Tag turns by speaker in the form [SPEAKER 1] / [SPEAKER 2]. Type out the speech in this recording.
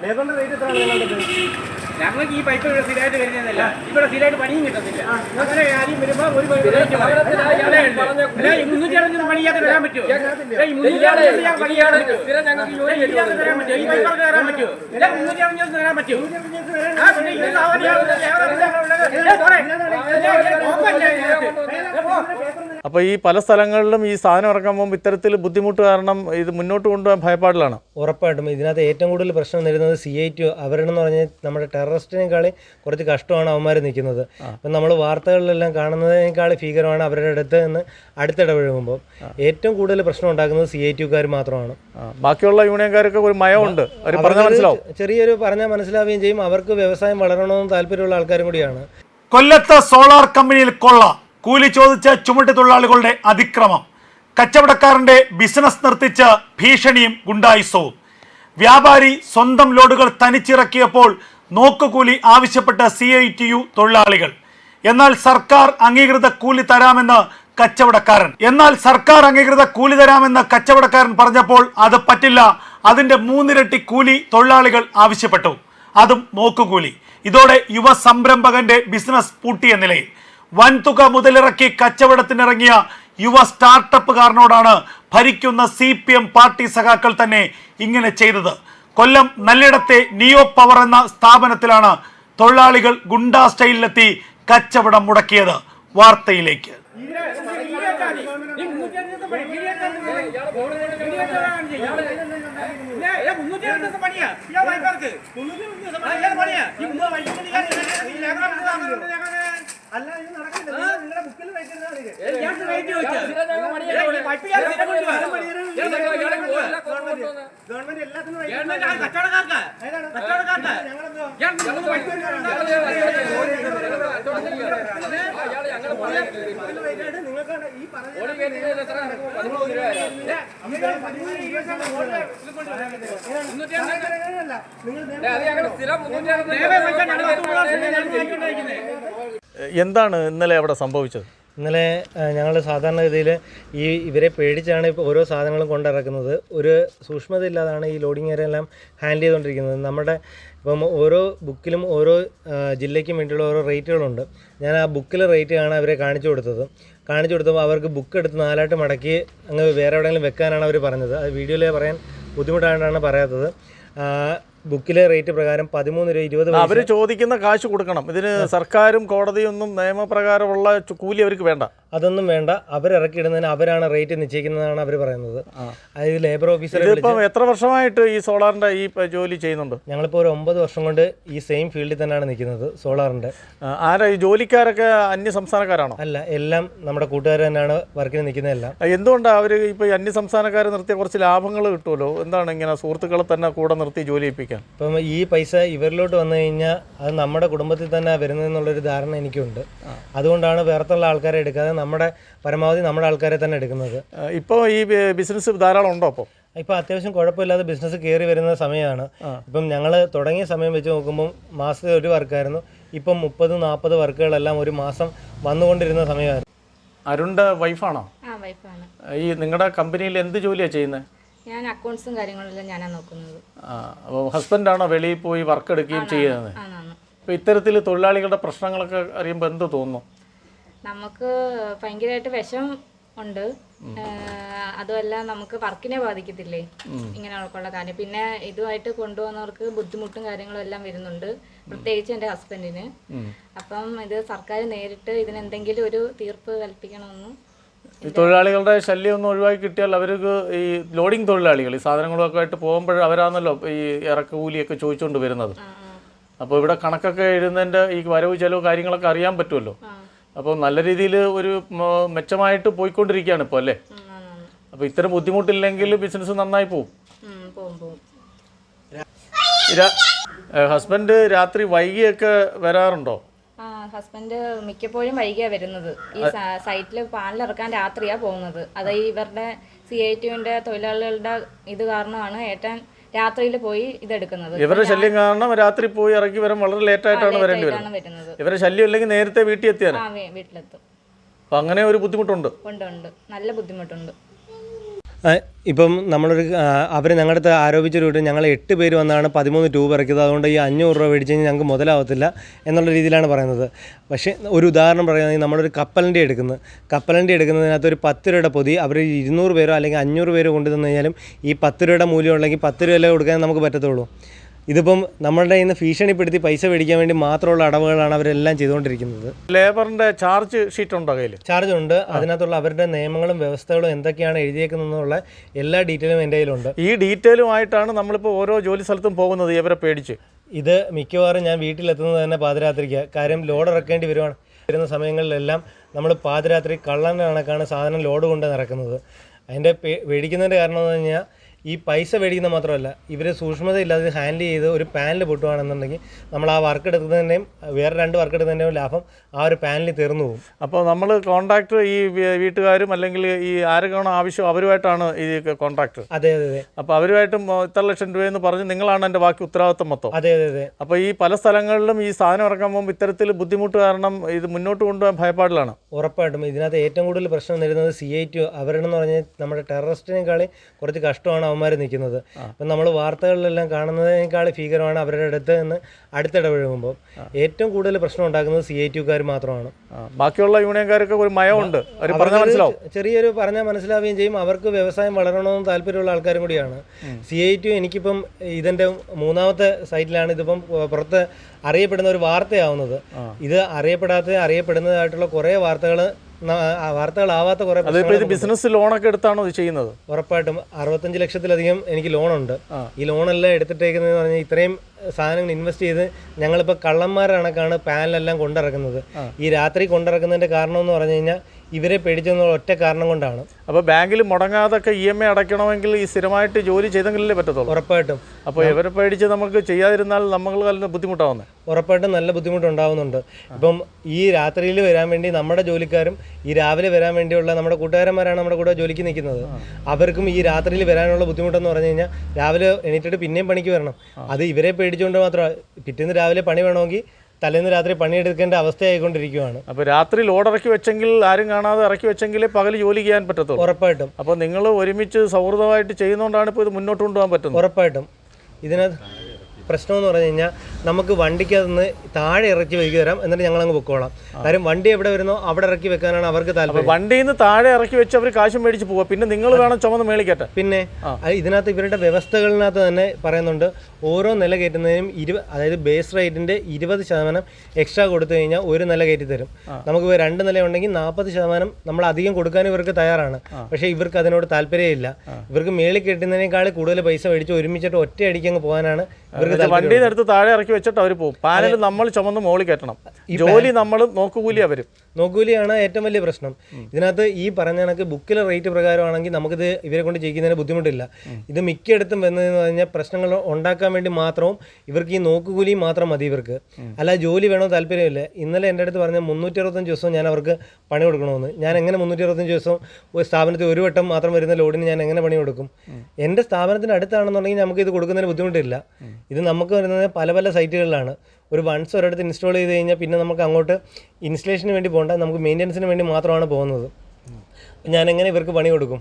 [SPEAKER 1] ലേബറിന്റെ rate എത്രയാണ് നിങ്ങളുടെ
[SPEAKER 2] ഞങ്ങൾക്ക് ഈ പൈപ്പ് ഇവിടെ സ്ഥിരമായിട്ട് വരുന്നതല്ല ഇവിടെ സ്ഥിരമായിട്ട് പണിയും കിട്ടത്തില്ല അങ്ങനെ വരുമ്പോൾ ഒരു മുന്നൂറ്റി അറുപത്തഞ്ച് പണിയാതെ വരാൻ പറ്റുമോ ഏയ്, ഈ മുന്നൂറ്റി പറ്റുമോ? പറ്റുമോ? ഈ പൈപ്പർക്ക് വരാൻ പറ്റുമോ? ഇല്ല, മുന്നൂറ്റി അറുപത്തഞ്ച് വരാൻ പറ്റുമോ? ആ, പിന്നെ ഇത് സാവധാനം
[SPEAKER 3] അപ്പോൾ ഈ പല സ്ഥലങ്ങളിലും ഈ സാധനം ഇറക്കാൻ പോകുമ്പോൾ ഇത്തരത്തിൽ ബുദ്ധിമുട്ട് കാരണം ഇത് മുന്നോട്ട് കൊണ്ടുപോകാൻ ഭയപ്പാടിലാണ്.
[SPEAKER 1] ഉറപ്പായിട്ടും. ഇതിനകത്ത് ഏറ്റവും കൂടുതൽ പ്രശ്നം നേരിടുന്നത് സി ഐ ടി അവരെന്ന് പറഞ്ഞാൽ നമ്മുടെ ടെററിസ്റ്റിനേക്കാളും കുറച്ച് കഷ്ടമാണ് അവന്മാർ നിൽക്കുന്നത്. അപ്പം നമ്മൾ വാർത്തകളിലെല്ലാം കാണുന്നതിനേക്കാൾ ഭീകരമാണ് അവരുടെ അടുത്ത് നിന്ന് അടുത്തിടപഴകുമ്പോൾ ഏറ്റവും കൂടുതൽ പ്രശ്നം ഉണ്ടാക്കുന്നത് സി ഐ ടിക്കാർ മാത്രമാണ്.
[SPEAKER 3] ബാക്കിയുള്ള യൂണിയൻകാരൊക്കെ ഒരു മയമുണ്ട്.
[SPEAKER 1] ചെറിയൊരു പറഞ്ഞാൽ മനസ്സിലാവുകയും ചെയ്യും. അവർക്ക് വ്യവസായം വളരണമെന്ന് താല്പര്യമുള്ള ആൾക്കാരും കൂടിയാണ്.
[SPEAKER 4] കൊല്ലത്ത് സോളാർ കമ്പനിയിൽ കൊള്ള. കൂലി ചോദിച്ച ചുമട്ട് തൊഴിലാളികളുടെ അതിക്രമം. കച്ചവടക്കാരന്റെ ബിസിനസ് നിർത്തിച്ച ഭീഷണിയും ഗുണ്ടായുസവും. വ്യാപാരി സ്വന്തം ലോഡുകൾ തനിച്ചിറക്കിയപ്പോൾ നോക്കുകൂലി ആവശ്യപ്പെട്ട സി ഐ ടി യു തൊഴിലാളികൾ. എന്നാൽ സർക്കാർ അംഗീകൃത കൂലി തരാമെന്ന് കച്ചവടക്കാരൻ. എന്നാൽ സർക്കാർ അംഗീകൃത കൂലി തരാമെന്ന് കച്ചവടക്കാരൻ പറഞ്ഞപ്പോൾ അത് പറ്റില്ല. അതിന്റെ മൂന്നിരട്ടി കൂലി തൊഴിലാളികൾ ആവശ്യപ്പെട്ടു. അതും നോക്കുകൂലി. ഇതോടെ യുവ സംരംഭകന്റെ ബിസിനസ് പൂട്ടിയ നിലയിൽ. വൻതുക മുതലിറക്കി കച്ചവടത്തിനിറങ്ങിയ യുവ സ്റ്റാർട്ടപ്പുകാരനോടാണ് ഭരിക്കുന്ന സി പി എം പാർട്ടി സഖാക്കൾ തന്നെ ഇങ്ങനെ ചെയ്തത്. കൊല്ലം നല്ലിടത്തെ നിയോ പവർ എന്ന സ്ഥാപനത്തിലാണ് തൊഴിലാളികൾ ഗുണ്ടാ സ്റ്റൈലിലെത്തി കച്ചവടം മുടക്കിയത്. വാർത്തയിലേക്ക്.
[SPEAKER 1] അല്ല ഇത് നടക്കില്ല നിങ്ങളുടെ ബുക്കിൽ
[SPEAKER 2] സ്ഥിരം സ്ഥിരം.
[SPEAKER 1] ഗവൺമെന്റ് എല്ലാത്തിനും നിങ്ങൾക്ക് ഈ പറഞ്ഞ
[SPEAKER 2] ഞങ്ങൾ ചോദിക്കൊണ്ടിരിക്കുന്നത്
[SPEAKER 3] എന്താണ് ഇന്നലെ അവിടെ സംഭവിച്ചത്?
[SPEAKER 1] ഇന്നലെ ഞങ്ങൾ സാധാരണഗതിയിൽ ഈ ഇവരെ പേടിച്ചാണ് ഇപ്പോൾ ഓരോ സാധനങ്ങളും കൊണ്ടിറക്കുന്നത്. ഒരു സൂക്ഷ്മത ഇല്ലാതാണ് ഈ ലോഡിംഗ് ഏരിയ എല്ലാം ഹാൻഡിൽ ചെയ്തുകൊണ്ടിരിക്കുന്നത്. നമ്മുടെ ഇപ്പം ഓരോ ബുക്കിലും ഓരോ ജില്ലയ്ക്കും വേണ്ടിയുള്ള ഓരോ റേറ്റുകളുണ്ട്. ഞാൻ ആ ബുക്കിലെ റേറ്റാണ് അവരെ കാണിച്ചു കൊടുത്തത്. കാണിച്ചു കൊടുത്തപ്പോൾ അവർക്ക് ബുക്ക് എടുത്ത് നാലായിട്ട് മടക്കി അങ്ങ് വേറെ എവിടെയെങ്കിലും വെക്കാനാണ് അവർ പറഞ്ഞത്. അത് വീഡിയോയിൽ പറയാൻ ബുദ്ധിമുട്ടായിട്ടാണ് പറയാത്തത്. ബുക്കിലെ റേറ്റ് പ്രകാരം പതിമൂന്ന് രൂപ ഇരുപത്
[SPEAKER 3] അവർ ചോദിക്കുന്ന കാശ് കൊടുക്കണം. ഇതിന് സർക്കാരും കോടതിയും ഒന്നും നിയമപ്രകാരമുള്ള കൂലി അവർക്ക് വേണ്ട.
[SPEAKER 1] അതൊന്നും വേണ്ട. അവരിറക്കിയിടുന്നതിന് അവരാണ് റേറ്റ് നിശ്ചയിക്കുന്നതാണ് അവർ പറയുന്നത്. അതായത് ലേബർ ഓഫീസർ
[SPEAKER 3] ഇപ്പം എത്ര വർഷമായിട്ട് ഈ സോളാറിന്റെ ഈ ജോലി ചെയ്യുന്നുണ്ട്?
[SPEAKER 1] ഞങ്ങളിപ്പോൾ ഒരു ഒമ്പത് വർഷം കൊണ്ട് ഈ സെയിം ഫീൽഡിൽ തന്നെയാണ് നിൽക്കുന്നത്
[SPEAKER 3] സോളാറിന്റെ ആരാ ഈ ജോലിക്കാരൊക്കെ അന്യ സംസ്ഥാനക്കാരാണോ?
[SPEAKER 1] അല്ല എല്ലാം നമ്മുടെ കൂട്ടുകാർ തന്നെയാണ് വർക്കിന് നിൽക്കുന്നതെല്ലാം
[SPEAKER 3] എന്തുകൊണ്ടാണ് അവർ ഇപ്പോൾ അന്യ സംസ്ഥാനക്കാർ നിർത്തിയ കുറച്ച് ലാഭങ്ങൾ കിട്ടുമല്ലോ? എന്താണ് ഇങ്ങനെ സുഹൃത്തുക്കളെ തന്നെ കൂടെ നിർത്തി ജോലി ചെയ്യിപ്പിക്കാൻ
[SPEAKER 1] ഇപ്പം ഈ പൈസ ഇവരിലോട്ട് വന്നു കഴിഞ്ഞാൽ അത് നമ്മുടെ കുടുംബത്തിൽ തന്നെ വരുന്നതെന്നുള്ളൊരു ധാരണ എനിക്കുണ്ട്. അതുകൊണ്ടാണ് വേറത്തുള്ള ആൾക്കാരെ എടുക്കാതെ നമ്മുടെ പരമാവധി നമ്മുടെ ആൾക്കാരെ തന്നെ എടുക്കുന്നത്.
[SPEAKER 3] ഇപ്പോൾ ഈ ബിസിനസ് ധാരാളം ഉണ്ടോ അപ്പോൾ
[SPEAKER 1] ഇപ്പം അത്യാവശ്യം കുഴപ്പമില്ലാതെ ബിസിനസ് കയറി വരുന്ന സമയമാണ്. ഇപ്പം ഞങ്ങൾ തുടങ്ങിയ സമയം വെച്ച് നോക്കുമ്പോൾ മാസത്തിൽ ഒരു വർക്കായിരുന്നു. ഇപ്പം മുപ്പത് നാൽപ്പത് വർക്കുകളെല്ലാം ഒരു മാസം വന്നുകൊണ്ടിരുന്ന സമയമായിരുന്നു.
[SPEAKER 3] അരുണിന്റെ വൈഫാണ് ഈ നിങ്ങളുടെ കമ്പനിയിൽ എന്ത് ജോലിയാണ് ചെയ്യുന്നത്
[SPEAKER 5] ഞാൻ അക്കൗണ്ട്സും കാര്യങ്ങളെല്ലാം ഞാനാണ് നോക്കുന്നത്.
[SPEAKER 3] അപ്പോൾ ഹസ്ബൻഡാണോ വെളിയിൽ പോയി വർക്ക് എടുക്കുകയും ചെയ്യുന്നത്? അപ്പോൾ ഇത്തരത്തിൽ തൊഴിലാളികളുടെ പ്രശ്നങ്ങളൊക്കെ അറിയുമ്പോൾ എന്ത് തോന്നുന്നു?
[SPEAKER 5] നമുക്ക് ഭയങ്കരമായിട്ട് വിഷം ഉണ്ട്. അതുമല്ല നമുക്ക് വർക്കിനെ ബാധിക്കത്തില്ലേ? ഇങ്ങനെയുള്ള കാര്യം. പിന്നെ ഇതുമായിട്ട് കൊണ്ടുപോകുന്നവർക്ക് ബുദ്ധിമുട്ടും കാര്യങ്ങളും എല്ലാം വരുന്നുണ്ട്. പ്രത്യേകിച്ച് എന്റെ ഹസ്ബൻഡിന് അപ്പം ഇത് സർക്കാർ നേരിട്ട് ഇതിനെന്തെങ്കിലും ഒരു തീർപ്പ് കൽപ്പിക്കണമെന്ന്
[SPEAKER 3] ഈ തൊഴിലാളികളുടെ ശല്യം ഒന്ന് ഒഴിവാക്കി കിട്ടിയാൽ അവർക്ക് ഈ ലോഡിംഗ് തൊഴിലാളികൾ ഈ സാധനങ്ങളൊക്കെ ആയിട്ട് പോകുമ്പോൾ അവരാണല്ലോ ഈ ഇറക്കുകൂലിയൊക്കെ ചോദിച്ചുകൊണ്ട് വരുന്നത്. അപ്പോൾ ഇവിടെ കണക്കൊക്കെ എഴുതുന്നതിന്റെ ഈ വരവ് ചെലവ് കാര്യങ്ങളൊക്കെ അറിയാൻ പറ്റുമല്ലോ. അപ്പോൾ നല്ല രീതിയിൽ ഒരു മെച്ചമായിട്ട് പോയിക്കൊണ്ടിരിക്കുകയാണ് ഇപ്പോൾ അല്ലേ. അപ്പോൾ ഇത്തരം ബുദ്ധിമുട്ടില്ലെങ്കിൽ ബിസിനസ് നന്നായി
[SPEAKER 5] പോവും.
[SPEAKER 3] ഹസ്ബൻഡ് രാത്രി വൈകിയൊക്കെ വരാറുണ്ടോ?
[SPEAKER 5] ഹസ്ബൻഡ് മിക്കപ്പോഴും വൈകിയാ വരുന്നത്. ഈ സൈറ്റിൽ പാലിലിറക്കാൻ രാത്രിയാ പോകുന്നത്. അത് ഇവരുടെ സി ഐ ടിന്റെ തൊഴിലാളികളുടെ ഇത് കാരണമാണ് ഏട്ടൻ രാത്രിയിൽ പോയി ഇതെടുക്കുന്നത്.
[SPEAKER 3] ഇവരുടെ ശല്യം കാരണം രാത്രി പോയി ഇറക്കി വരാൻ വളരെ ലേറ്റായിട്ടാണ്
[SPEAKER 5] ആയിട്ടാണ്
[SPEAKER 3] വരേണ്ടി
[SPEAKER 5] വരുന്നത്.
[SPEAKER 3] ഇവരുടെ ശല്യം ഇല്ലെങ്കിൽ നേരത്തെ വീട്ടിൽ എത്തിയാണ്
[SPEAKER 5] വീട്ടിലെത്തും.
[SPEAKER 3] അങ്ങനെ ഒരു ബുദ്ധിമുട്ടുണ്ട്.
[SPEAKER 5] ഉണ്ട് ഉണ്ട്. നല്ല ബുദ്ധിമുട്ടുണ്ട്.
[SPEAKER 1] ഇപ്പം നമ്മളൊരു അവർ ഞങ്ങളുടെ അടുത്ത് ആരോപിച്ചൊരു വീട്ടിൽ ഞങ്ങൾ എട്ട് പേര് വന്നാണ് പതിമൂന്ന് ട്യൂബ് ഇറക്കിയത്. അതുകൊണ്ട് ഈ അഞ്ഞൂറ് രൂപ മേടിച്ച് കഴിഞ്ഞാൽ ഞങ്ങൾക്ക് മുതലാവത്തില്ല എന്നുള്ള രീതിയിലാണ് പറയുന്നത്. പക്ഷേ ഒരു ഉദാഹരണം പറയുകയാണെങ്കിൽ നമ്മളൊരു കപ്പലണ്ടി എടുക്കുന്നത് കപ്പലണ്ടി എടുക്കുന്നതിനകത്ത് ഒരു പത്ത് രൂപയുടെ പൊതി അവർ ഇരുന്നൂറ് പേരോ അല്ലെങ്കിൽ അഞ്ഞൂറ് പേരോ കൊണ്ടുവന്നു കഴിഞ്ഞാലും ഈ പത്ത് രൂപയുടെ മൂല്യം ഉണ്ടെങ്കിൽ പത്ത് രൂപയിലേ കൊടുക്കാൻ നമുക്ക് പറ്റത്തുള്ളൂ. ഇതിപ്പം നമ്മളുടെ കയ്യിൽ നിന്ന് ഭീഷണിപ്പെടുത്തി പൈസ മേടിക്കാൻ വേണ്ടി മാത്രമുള്ള അടവുകളാണ് അവരെല്ലാം ചെയ്തുകൊണ്ടിരിക്കുന്നത്.
[SPEAKER 3] ലേബറിന്റെ ചാർജ് ഷീറ്റ് ഉണ്ടോ കയ്യിൽ
[SPEAKER 1] ചാർജ് ഉണ്ട് അതിനകത്തുള്ള അവരുടെ നിയമങ്ങളും വ്യവസ്ഥകളും എന്തൊക്കെയാണ് എഴുതിയേക്കുന്നതെന്നുള്ള എല്ലാ ഡീറ്റെയിലും എന്റെ കയ്യിലുണ്ട്.
[SPEAKER 3] ഈ ഡീറ്റെയിലുമായിട്ടാണ് നമ്മളിപ്പോൾ ഓരോ ജോലി സ്ഥലത്തും പോകുന്നത് ഇവരെ പേടിച്ച്.
[SPEAKER 1] ഇത് മിക്കവാറും ഞാൻ വീട്ടിലെത്തുന്നത് തന്നെ പാതിരാത്രിക്ക്. കാര്യം ലോഡ് ഇറക്കേണ്ടി വരുവാണ്. വരുന്ന സമയങ്ങളിലെല്ലാം നമ്മൾ പാതിരാത്രി കള്ളന്റെ കണക്കാണ് സാധനം ലോഡ് കൊണ്ട് നടക്കുന്നത്. അതിന്റെ പേ- പേടിക്കുന്നതിന്റെ കാരണം എന്ന് പറഞ്ഞാൽ ഈ പൈസ മേടിക്കുന്ന മാത്രമല്ല ഇവർ സൂക്ഷ്മതയില്ലാതെ ഹാൻഡിൽ ചെയ്ത് ഒരു പാനൽ പൊട്ടുകയാണെന്നുണ്ടെങ്കിൽ നമ്മൾ ആ വർക്ക് എടുക്കുന്നതിന്റെയും വേറെ രണ്ട് വർക്ക് എടുക്കുന്നതിന്റെയും ലാഭം ആ ഒരു പാനലിൽ തീർന്നു പോകും.
[SPEAKER 3] അപ്പോൾ നമ്മൾ കോൺട്രാക്ട് ഈ വീട്ടുകാരും അല്ലെങ്കിൽ ഈ ആരൊക്കെയാണോ ആവശ്യം അവരുമായിട്ടാണ് ഈ കോൺട്രാക്ട്
[SPEAKER 1] അതെ അതെ അതെ.
[SPEAKER 3] അപ്പോൾ അവരുമായിട്ടും ഇത്ര ലക്ഷം രൂപയെന്ന് പറഞ്ഞ് നിങ്ങളാണ് എന്റെ ബാക്കി ഉത്തരവാദിത്വം മൊത്തം.
[SPEAKER 1] അതെ അതെ അതെ.
[SPEAKER 3] അപ്പോൾ ഈ പല സ്ഥലങ്ങളിലും ഈ സാധനം ഇറക്കാൻ പോകുമ്പോൾ ഇത്തരത്തിൽ ബുദ്ധിമുട്ട് കാരണം ഇത് മുന്നോട്ട് കൊണ്ടുപോകാൻ ഭയപ്പാടിലാണ്.
[SPEAKER 1] ഉറപ്പായിട്ടും ഇതിനകത്ത് ഏറ്റവും കൂടുതൽ പ്രശ്നം നേരിടുന്നത് സി ഐ ടി അവരെന്ന് പറഞ്ഞാൽ നമ്മുടെ ടെററിസ്റ്റിനേക്കാളും കുറച്ച് കഷ്ടമാണ് അവന്മാർ നിൽക്കുന്നത്. അപ്പം നമ്മൾ വാർത്തകളിലെല്ലാം കാണുന്നതിനേക്കാൾ ഭീകരമാണ് അവരുടെ അടുത്ത് നിന്ന് അടുത്തിടപഴകുമ്പോൾ ഏറ്റവും കൂടുതൽ പ്രശ്നം ഉണ്ടാക്കുന്നത് സി ഐ ടിക്കാർ മാത്രമാണ്.
[SPEAKER 3] ബാക്കിയുള്ള യൂണിയൻകാരൊക്കെ ഒരു മയമുണ്ട്
[SPEAKER 1] ചെറിയൊരു പറഞ്ഞാൽ മനസ്സിലാവുകയും ചെയ്യും. അവർക്ക് വ്യവസായം വളരണമെന്ന് താല്പര്യമുള്ള ആൾക്കാരും കൂടിയാണ്. സി ഐ ടി എനിക്കിപ്പം ഇതിന്റെ മൂന്നാമത്തെ സൈറ്റിലാണ് ഇതിപ്പം പുറത്ത് അറിയപ്പെടുന്ന ഒരു വാർത്തയാവുന്നത്. ഇത് അറിയപ്പെടാത്ത അറിയപ്പെടുന്നതായിട്ടുള്ള കുറേ വാർത്തകൾ വാർത്തകളാവാത്ത കുറേ
[SPEAKER 3] അതിപ്പോൾ ഇത്. ബിസിനസ് ലോണൊക്കെ എടുത്താണോ ഇത് ചെയ്യുന്നത്?
[SPEAKER 1] ഉറപ്പായിട്ടും അറുപത്തഞ്ച് ലക്ഷത്തിലധികം എനിക്ക് ലോണുണ്ട്. ഈ ലോണെല്ലാം എടുത്തിട്ടേക്കുന്നതെന്ന് പറഞ്ഞാൽ ഇത്രയും സാധനങ്ങൾ ഇൻവെസ്റ്റ് ചെയ്ത് ഞങ്ങളിപ്പോൾ കള്ളന്മാരുടെ കണക്കാണ് പാനലെല്ലാം കൊണ്ടിറക്കുന്നത്. ഈ രാത്രി കൊണ്ടിറക്കുന്നതിന്റെ കാരണം എന്ന് പറഞ്ഞു കഴിഞ്ഞാൽ ഇവരെ പേടിച്ചെന്നുള്ള ഒറ്റ കാരണം കൊണ്ടാണ്.
[SPEAKER 3] അപ്പോൾ ബാങ്കിൽ മുടങ്ങാതൊക്കെ ഇ എം ഐ അടയ്ക്കണമെങ്കിൽ ഈ സ്ഥിരമായിട്ട് ജോലി ചെയ്തെങ്കിലേ പറ്റത്തുള്ളൂ?
[SPEAKER 1] ഉറപ്പായിട്ടും.
[SPEAKER 3] അപ്പോൾ ഇവരെ പേടിച്ച് നമുക്ക് ചെയ്യാതിരുന്നാൽ നമ്മൾ നല്ല ബുദ്ധിമുട്ടാവുന്നത്
[SPEAKER 1] ഉറപ്പായിട്ടും നല്ല ബുദ്ധിമുട്ടുണ്ടാവുന്നുണ്ട്. ഇപ്പം ഈ രാത്രിയിൽ വരാൻ വേണ്ടി നമ്മുടെ ജോലിക്കാരും ഈ രാവിലെ വരാൻ വേണ്ടിയുള്ള നമ്മുടെ കൂട്ടുകാരന്മാരാണ് നമ്മുടെ കൂടെ ജോലിക്ക് നിൽക്കുന്നത്. അവർക്കും ഈ രാത്രിയിൽ വരാനുള്ള ബുദ്ധിമുട്ടെന്ന് പറഞ്ഞു കഴിഞ്ഞാൽ രാവിലെ എണീറ്റിട്ട് പിന്നെയും പണിക്ക് വരണം. അത് ഇവരെ പേടിച്ചുകൊണ്ട് മാത്രമാണ് പിറ്റേന്ന് രാവിലെ പണി വേണമെങ്കിൽ തലേന്ന് രാത്രി പണിയെടുക്കേണ്ട അവസ്ഥയായിക്കൊണ്ടിരിക്കുകയാണ്
[SPEAKER 3] അപ്പോൾ രാത്രി ലോഡ് ഇറക്കി വെച്ചെങ്കിൽ ആരും കാണാതെ ഇറക്കി വെച്ചെങ്കിൽ പകൽ ജോലി ചെയ്യാൻ പറ്റത്തുള്ളൂ.
[SPEAKER 1] ഉറപ്പായിട്ടും.
[SPEAKER 3] അപ്പോൾ നിങ്ങൾ ഒരുമിച്ച് സൗഹൃദമായിട്ട് ചെയ്യുന്നതുകൊണ്ടാണ് ഇപ്പോൾ ഇത് മുന്നോട്ട് കൊണ്ടുപോകാൻ പറ്റുന്നത്.
[SPEAKER 1] ഉറപ്പായിട്ടും. ഇതിനകത്ത് പ്രശ്നമെന്ന് പറഞ്ഞു കഴിഞ്ഞാൽ നമുക്ക് വണ്ടിക്ക് അതൊന്ന് താഴെ ഇറക്കി വെക്കി തരാം. എന്നിട്ട് ഞങ്ങൾ അങ്ങ് പൊക്കോളാം. കാര്യം വണ്ടി എവിടെ വരുന്നോ അവിടെ ഇറക്കി വെക്കാനാണ് അവർക്ക് താല്പര്യം.
[SPEAKER 3] വണ്ടിയിൽ നിന്ന് താഴെ ഇറക്കി വെച്ച് അവർ കാശും മേടിച്ച് പോവുക പിന്നെ നിങ്ങൾ വേണം ചുമന്ന് മേളിക്കട്ടെ
[SPEAKER 1] പിന്നെ ഇതിനകത്ത് ഇവരുടെ വ്യവസ്ഥകളിനകത്ത് തന്നെ പറയുന്നുണ്ട് ഓരോ നില കയറ്റുന്നതിനും ഇരുപത് അതായത് ബേസ് റേറ്റിന്റെ ഇരുപത് ശതമാനം എക്സ്ട്രാ കൊടുത്തു കഴിഞ്ഞാൽ ഒരു നില കയറ്റി തരും. നമുക്ക് രണ്ട് നില ഉണ്ടെങ്കിൽ നാൽപ്പത് ശതമാനം നമ്മൾ അധികം കൊടുക്കാൻ ഇവർക്ക് തയ്യാറാണ്. പക്ഷേ ഇവർക്ക് അതിനോട് താല്പര്യമില്ല. ഇവർക്ക് മേളിൽ കെട്ടുന്നതിനേക്കാൾ കൂടുതൽ പൈസ മേടിച്ച് ഒരുമിച്ചിട്ട് ഒറ്റ അടിക്കങ്ങ് പോകാനാണ് ഇവർക്ക്
[SPEAKER 3] വണ്ടിയിൽ നിന്ന് എടുത്ത് താഴെ ഇറക്കി വെച്ചിട്ട് അവർ പോകും. പാനൽ നമ്മൾ ചുമന്ന് മോളിൽ കയറ്റണം ജോലി നമ്മൾ നോക്കുകൂലി അവരും.
[SPEAKER 1] നോക്കുകൂലിയാണ് ഏറ്റവും വലിയ പ്രശ്നം. ഇതിനകത്ത് ഈ പറഞ്ഞ കണക്ക് ബുക്കിലെ റേറ്റ് പ്രകാരമാണെങ്കിൽ നമുക്കിത് ഇവരെ കൊണ്ട് ചെയ്യിക്കുന്നതിന് ബുദ്ധിമുട്ടില്ല. ഇത് മിക്കയിടത്തും വന്നതെന്ന് പറഞ്ഞാൽ പ്രശ്നങ്ങൾ ഉണ്ടാക്കാൻ വേണ്ടി മാത്രവും ഇവർക്ക് ഈ നോക്കുകൂലി മാത്രം മതി ഇവർക്ക്. അല്ല ജോലി വേണോ താല്പര്യമില്ല. ഇന്നലെ എന്റെ അടുത്ത് പറഞ്ഞ മുന്നൂറ്റി അറുപത്തഞ്ച് ദിവസം ഞാൻ അവർക്ക് പണി കൊടുക്കണമെന്ന്. ഞാൻ എങ്ങനെ മുന്നൂറ്റി അറുപത്തഞ്ച് ദിവസം ഒരു സ്ഥാപനത്തിൽ ഒരു വട്ടം മാത്രം വരുന്ന ലോഡിന് ഞാൻ എങ്ങനെ പണി കൊടുക്കും? എന്റെ സ്ഥാപനത്തിന്റെ അടുത്താണെന്നുണ്ടെങ്കിൽ നമുക്ക് ഇത് കൊടുക്കുന്നതിന് ബുദ്ധിമുട്ടില്ല. ഇത് നമുക്ക് വരുന്നത് പല പല സൈറ്റുകളിലാണ്. ഒരു വൺസ് ഒരിടത്ത് ഇൻസ്റ്റാൾ ചെയ്ത് കഴിഞ്ഞാൽ പിന്നെ നമുക്ക് അങ്ങോട്ട് ഇൻസ്റ്റലേഷന് വേണ്ടി പോകണ്ട നമുക്ക് മെയിന്റനൻസിന് വേണ്ടി മാത്രമാണ് പോകുന്നത്. ഞാൻ എങ്ങനെ ഇവർക്ക് പണി കൊടുക്കും?